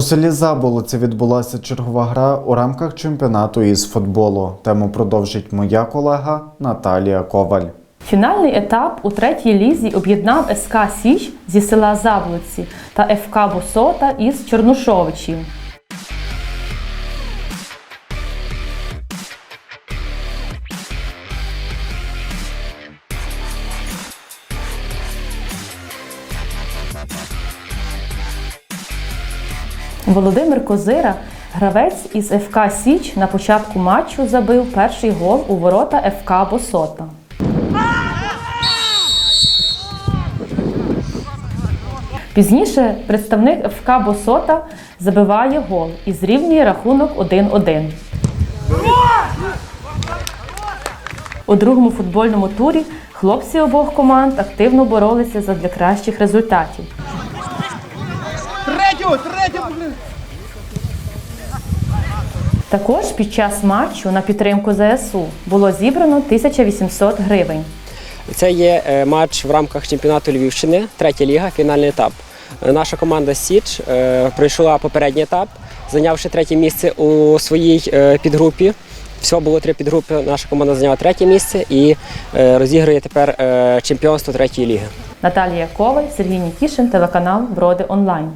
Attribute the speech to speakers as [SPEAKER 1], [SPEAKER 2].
[SPEAKER 1] У селі Заболоці відбулася чергова гра у рамках чемпіонату із футболу. Тему продовжить моя колега Наталія Коваль.
[SPEAKER 2] Фінальний етап у третій лізі об'єднав СК Січ зі села Заблоці та ФК Босота із Чорнушовичів. Володимир Козира, гравець із ФК Січ, на початку матчу забив перший гол у ворота ФК Босота. Пізніше представник ФК Босота забиває гол і зрівнює рахунок 1-1. У другому футбольному турі хлопці обох команд активно боролися задля кращих результатів.
[SPEAKER 3] Третю, третю,
[SPEAKER 2] Також під час матчу на підтримку ЗСУ було зібрано 1800 гривень.
[SPEAKER 4] Це є е, матч в рамках чемпіонату Львівщини, третя ліга, фінальний етап. Е, Наша команда Січ е, пройшла попередній етап, зайнявши третє місце у своїй підгрупі. Всього було три підгрупи. Наша команда зайняла третє місце і розігрує тепер чемпіонство третьої ліги.
[SPEAKER 2] Наталія Коваль, Сергій Нікішин, телеканал Броди Онлайн.